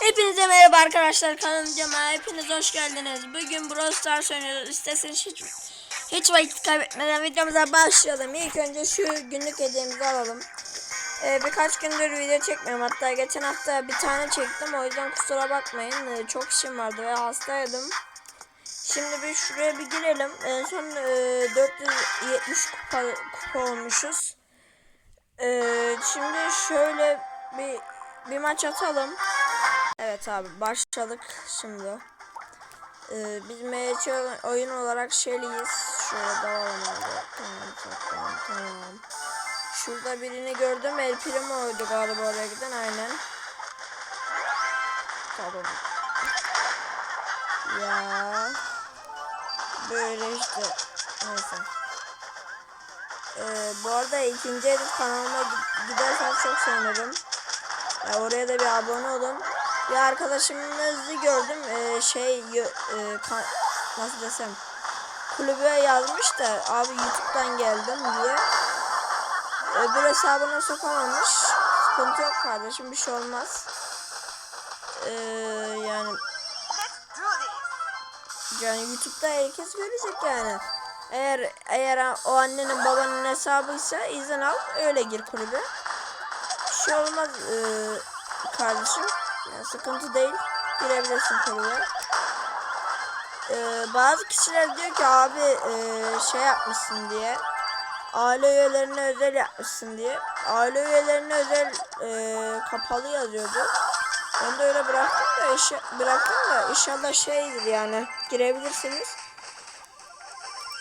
Hepinize merhaba arkadaşlar kanalıma hepiniz hoş geldiniz. Bugün Brawl Stars oynuyoruz. İsterseniz hiç, hiç vakit kaybetmeden videomuza başlayalım. İlk önce şu günlük hediyemizi alalım. Ee, birkaç gündür video çekmiyorum. Hatta geçen hafta bir tane çektim. O yüzden kusura bakmayın. Ee, çok işim vardı ve hastaydım. Şimdi bir şuraya bir girelim. En son e, 470 kupa, kupa olmuşuz. Ee, şimdi şöyle bir bir maç atalım. Evet abi başladık şimdi. Ee, biz MC oyun olarak Shelly'yiz. Şöyle. Tamam tamam. Şurada birini gördüm. El Primo'ydu galiba oraya giden aynen. Tamam. Ya. Böyle işte. Neyse. Ee, bu arada ikinci edit kanalıma gi- giderseniz çok sevinirim. Ya oraya da bir abone olun. Bir arkadaşımızı gördüm. Ee, şey e, ka- nasıl desem kulübe yazmış da abi YouTube'dan geldim diye. Öbür hesabına sokamamış. Sıkıntı yok kardeşim bir şey olmaz. Ee, yani yani YouTube'da herkes görecek yani. Eğer eğer o annenin babanın hesabıysa izin al öyle gir kulübe. Bir şey olmaz ee, kardeşim. Yani sıkıntı değil. Girebilirsin kulübe. Ee, bazı kişiler diyor ki abi ee, şey yapmışsın diye. Aile üyelerine özel yapmışsın diye. Aile üyelerine özel ee, kapalı yazıyordu. Ben de öyle bıraktım da işe, bıraktım da inşallah şeydir yani girebilirsiniz.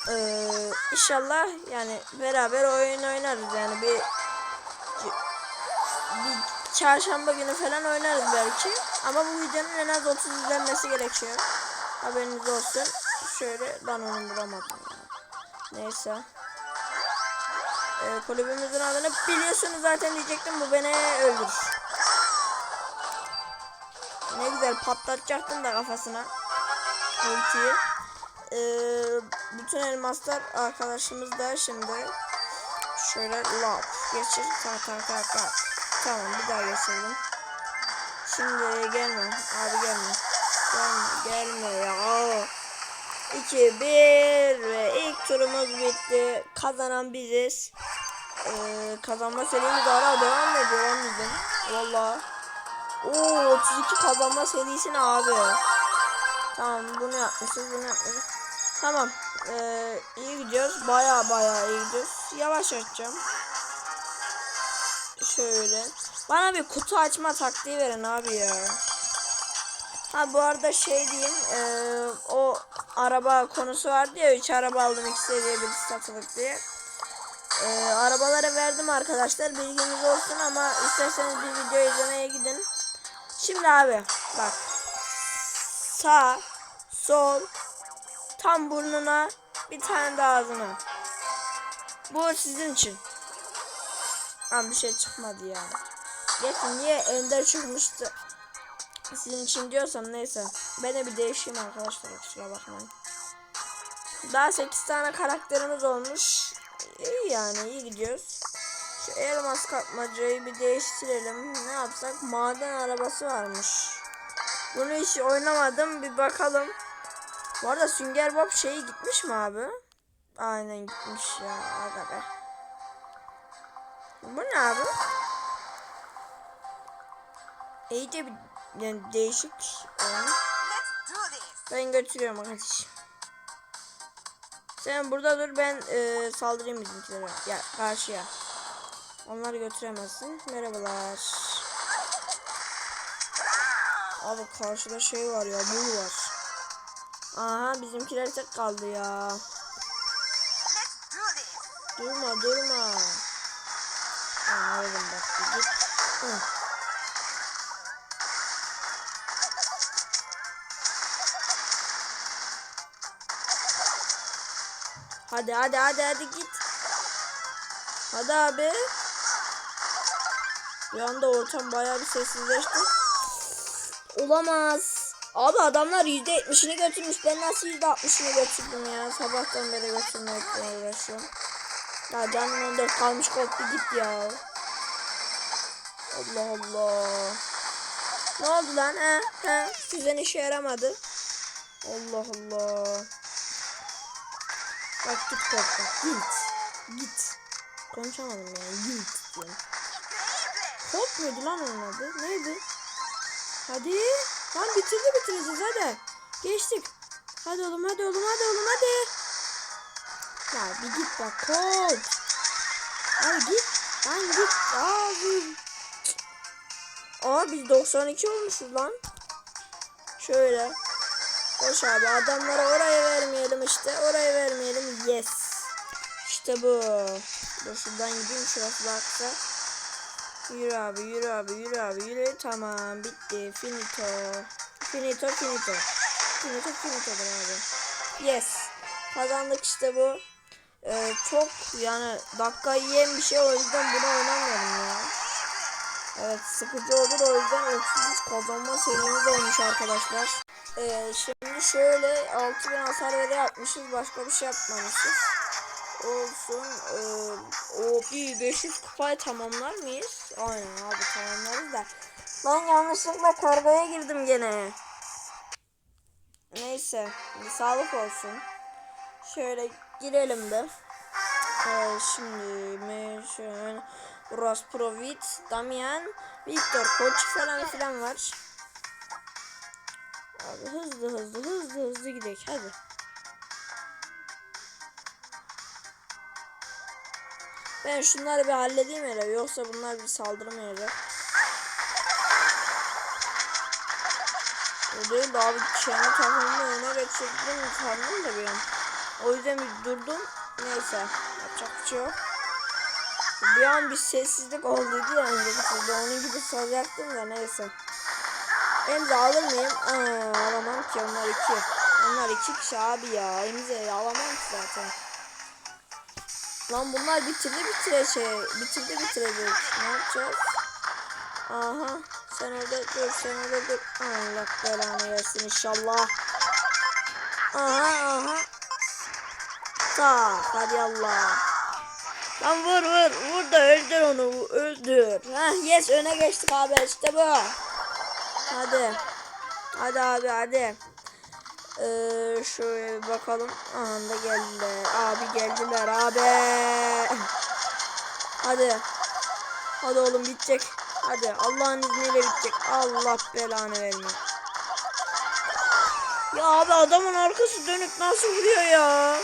Ee, inşallah yani beraber oyun oynarız yani bir bir çarşamba günü falan oynarız belki. Ama bu videonun en az 30 izlenmesi gerekiyor. Haberiniz olsun. Şöyle ben onu vuramadım ya. Neyse. Ee, kulübümüzün adını biliyorsunuz zaten diyecektim bu beni öldürür. Ne güzel patlatacaktım da kafasına. Ultiyi. Ee, bütün elmaslar arkadaşımız da şimdi. Şöyle lap geçir tak tak tak tak. Tamam bir daha geçirdim. Şimdi gelme abi gelme. Gelme gelme ya. 2 1 ve ilk turumuz bitti. Kazanan biziz. Ee, kazanma serimiz hala devam ediyor lan bizim. Valla. Oo 32 kazanma serisi ne abi? Tamam bunu yapmışız bunu yapmışız. Tamam. Ee, iyi gidiyoruz. Baya baya iyi gidiyoruz. Yavaş açacağım. Şöyle. Bana bir kutu açma taktiği verin abi ya. Ha bu arada şey diyeyim. ee, o araba konusu vardı ya. 3 araba aldım. ikisi diye birisi satılık diye. Ee, arabaları verdim arkadaşlar. Bilginiz olsun ama isterseniz bir video izlemeye gidin. Şimdi abi bak. Sağ, sol, tam burnuna, bir tane de ağzına. Bu sizin için. Ama bir şey çıkmadı ya. Geçin niye ender çıkmıştı. Sizin için diyorsam neyse. Ben de bir değişeyim arkadaşlar kusura bakmayın. Daha 8 tane karakterimiz olmuş. İyi yani iyi gidiyoruz. Şu elmas kapmacayı bir değiştirelim. Ne yapsak? Maden arabası varmış. Bunu hiç oynamadım. Bir bakalım. Bu arada Sünger Bob şeyi gitmiş mi abi? Aynen gitmiş ya. Aga be. Bu ne abi? İyice bir yani değişik. Yani. Ben götürüyorum arkadaş. Sen burada dur ben e, saldırayım bizimkilere. Ya karşıya. Onları götüremezsin. Merhabalar. Abi karşıda şey var ya bul var. Aha bizimkiler tek kaldı ya. Durma durma. Oğlum bak git. Hadi hadi hadi hadi git. Hadi abi. Bir anda ortam bayağı bir sessizleşti. Olamaz. Abi adamlar %70'ini götürmüş. Ben nasıl %60'ını götürdüm ya. Sabahtan beri götürmekle uğraşıyorum. Ya canım 14 kalmış koptu git ya. Allah Allah. Ne oldu lan? He? He? Füzen işe yaramadı. Allah Allah. Bak git korkma. Git. Git. Konuşamadım yani. Git diyorum. Hop muydu lan onun adı? Neydi? Hadi. Lan bitirdi bitireceğiz hadi. Geçtik. Hadi oğlum hadi oğlum hadi oğlum hadi. Ya bir git bak Colt. Hadi git. Lan git. Abi. Aa biz 92 olmuşuz lan. Şöyle. Boş abi adamlara oraya vermeyelim işte. Oraya vermeyelim. Yes. İşte bu. Dur şuradan gideyim şurası da kısa. Yürü abi yürü abi yürü abi yürü. Tamam bitti. Finito. Finito finito. Finito finitodur abi. Yes. Kazandık işte bu. Ee, çok yani dakika yiyen bir şey o yüzden bunu oynamıyorum ya. Evet sıkıcı olur o yüzden 33 kazanma serimiz olmuş arkadaşlar. Ee, şimdi şöyle 6000 hasar veri yapmışız başka bir şey yapmamışız. Olsun. Ee, o bir 500 kupayı tamamlar mıyız? Aynen abi tamamlarız da. Lan yanlışlıkla kargaya girdim gene. Neyse sağlık olsun. Şöyle girelim de. Ee, şimdi mi şöyle Rosprovit, Damian, Victor, Koç falan filan var. Abi hızlı hızlı hızlı hızlı gidelim hadi. Ben şunları bir halledeyim hele yoksa bunlar bir saldırmayacak. O değil de abi kendi takımımı öne geçirdim sandım da bir an. O yüzden bir durdum. Neyse yapacak bir şey yok. Bir an bir sessizlik olduydu yani. Size onun gibi soracaktım da neyse. Emze alır mıyım? Aa, alamam ki onlar iki. Onlar iki kişi abi ya. Emze alamam ki zaten. Lan bunlar bitirdi bitire şey. Bitirdi bitirecek. Ne yapacağız? Aha. Sen orada dur. Sen orada dur. Allah belanı versin inşallah. Aha aha. Tak. Hadi Allah. Lan vur vur. Vur da öldür onu. Öldür. Heh yes öne geçtik abi işte bu. Hadi. Hadi abi hadi. Ee, şöyle bir bakalım. Aha da geldiler. Abi geldiler abi. Hadi. Hadi oğlum bitecek. Hadi Allah'ın izniyle bitecek. Allah belanı vermiyor. Ya abi adamın arkası dönük nasıl vuruyor ya?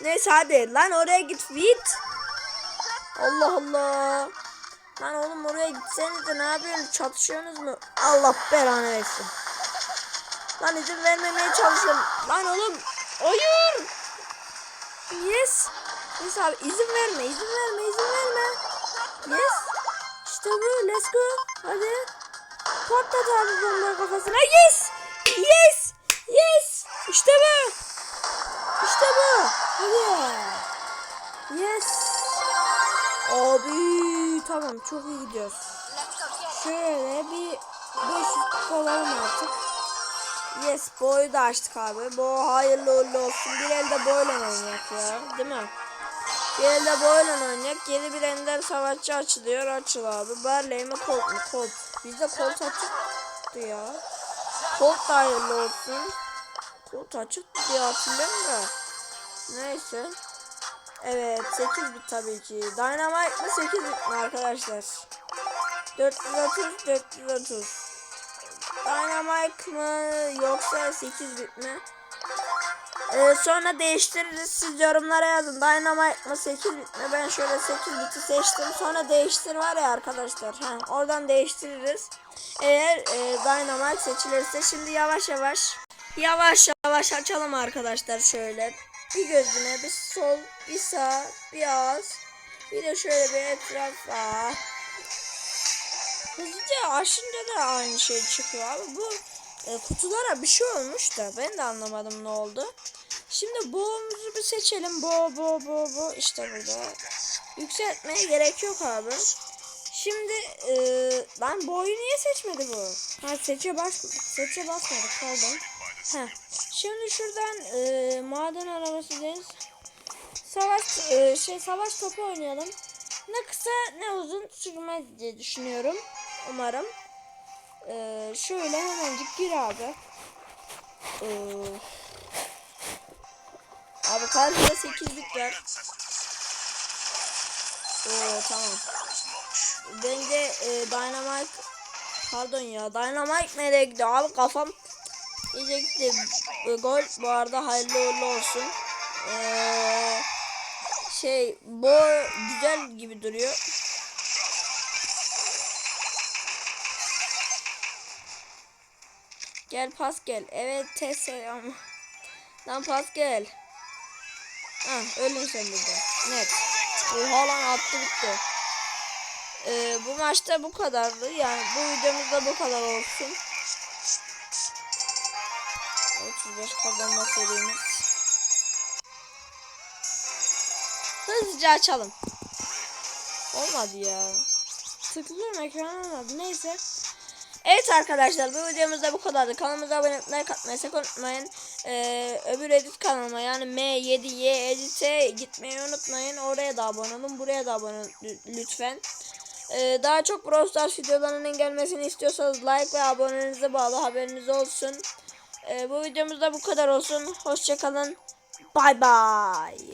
Neyse hadi lan oraya git git. Allah Allah. Lan oğlum oraya gitseniz de ne yapıyorsunuz? Çatışıyorsunuz mu? Allah belanı versin. Lan izin vermemeye çalışıyorum. Lan oğlum. Hayır. Yes. Yes abi izin verme izin verme izin verme. Yes. İşte bu let's go. Hadi. Patlat abi bombayı kafasına. Yes. Yes. Yes. İşte bu. İşte bu. Hadi. Yes. Abi tamam çok iyi gidiyoruz. Şöyle bir 500 olalım artık. Yes boyu da açtık abi. Bu hayırlı uğurlu olsun. Bir elde boyla oynayak ya. Değil mi? Bir elde boyla oynayak. Yeni bir ender savaşçı açılıyor. Açıl abi. Barley mi Colt mu? Colt. Bizde Colt açıktı ya. Colt da hayırlı olsun. Colt açıktı diye hatırlıyorum da. Neyse. Evet 8 bit tabii ki. Dynamite mi 8 bit mi arkadaşlar? 430 430. Dynamite mı yoksa 8 bit mi? Ee, sonra değiştiririz. Siz yorumlara yazın. Dynamite mı 8 bit mi? Ben şöyle 8 biti seçtim. Sonra değiştir var ya arkadaşlar. Ha, oradan değiştiririz. Eğer e, Dynamite seçilirse şimdi yavaş yavaş yavaş yavaş açalım arkadaşlar şöyle. Bir gözüne bir sol bir sağ bir ağız bir de şöyle bir etrafa. Hızlıca aşınca da aynı şey çıkıyor abi. Bu e, kutulara bir şey olmuş da ben de anlamadım ne oldu. Şimdi boğumuzu bir seçelim. Bo bo bo bo işte burada. Yükseltmeye gerek yok abi. Şimdi e, lan boyu niye seçmedi bu? Ha seçe bas seçe basmadık pardon. Ha. Şimdi şuradan e, maden arabası deniz savaş e, şey savaş topu oynayalım. Ne kısa ne uzun sürmez diye düşünüyorum. Umarım. E, şöyle hemencik gir abi. Ee, abi karşıda 8 bit var. Oo tamam. Bence e, Dynamite pardon ya Dynamite nereye gidiyor abi kafam iyice gitti. E, gol bu arada hayırlı uğurlu olsun. Ee, şey bu güzel gibi duruyor. Gel pas gel. Evet test ama. Lan pas gel. Ah ölün sen burada. Net. Oha lan attı bitti. Ee, bu maçta bu kadardı. Yani bu videomuzda bu kadar olsun. 35 kazanma serimiz. Hızlıca açalım. Olmadı ya. Tıklıyorum ekrana olmadı. Neyse. Evet arkadaşlar bu videomuzda bu kadardı. Kanalımıza abone olmayı katmayı sakın unutmayın. Ee, öbür edit kanalıma yani M7Y edite gitmeyi unutmayın. Oraya da abone olun. Buraya da abone olun lü- lütfen. Ee, daha çok Brawl Stars videolarının gelmesini istiyorsanız like ve abonenize bağlı haberiniz olsun. Ee, bu videomuzda bu kadar olsun. Hoşçakalın. Bay bay.